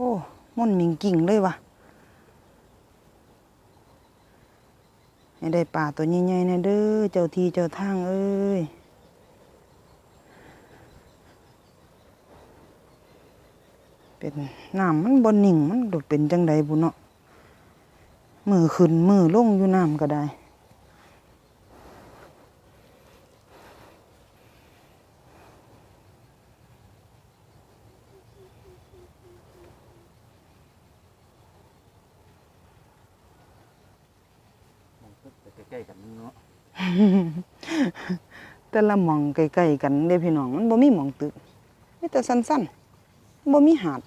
โอ้ม่อนมิงกิ่งเลยวะให้ได้ป่าตัวใหญ่ๆนะเด้อ เจ้าทีเจ้าทางเอ้ยเป็นน้ำมันบนหนิ่งมันดดเป็นจังใดบุเนาะมือขึ้นมือลงอยู่น้ำก็ได้ ใกล้ๆกันเนาะแต่ละหมองใกล้ๆกันเด้พี่น้องมันบ่มีหมองตึกมีแต่สั้นๆบ่มีหาด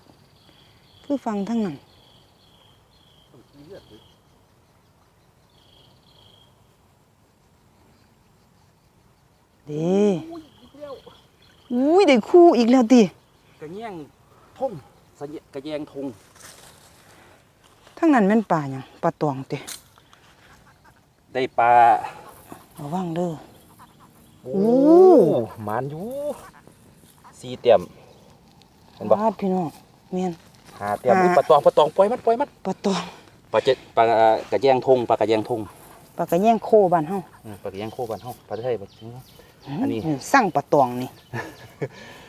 คือฟังทั้งนั้นเด้อุ้ยได้คู่อีกแล้วติกระแยงทงสะแยกระแยงทงทั้งนั้นแม่นป่าหยังปลาตวงติ ได้ปลาระวังเด้อโอ้หมานอยู่สี่เตียมเห็นบ่วาดพี่น้องแม่นหาเตียมหาอุ๊ยปลาตองปลาตองปล่อยมันปล่อยมันปลาตวงปลาเจ็ดปลากระแยงทงปลากระแยงทงปลากระแยงโคบ้านเฮาอืมปลากระแยงโคบ้านเฮาปลาไทยปลาจริงเนาะอันนี้สร้างปลาตวงนี่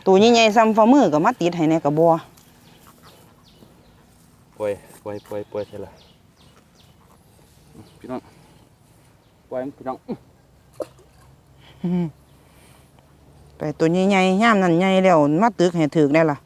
ตัวใหญ่ๆซ้ำฝ่ามือก็มาติดให้ในกระบอกปล่อยปล่อยปล่อยปล่อยใช่ละอืมพี่น้อง ปล่อยมันพี่น้องอื้อไปตัวใหญ่ๆย่ามนั่นใหญ่แล้วมาตึกให้ถึกได้ล่ะ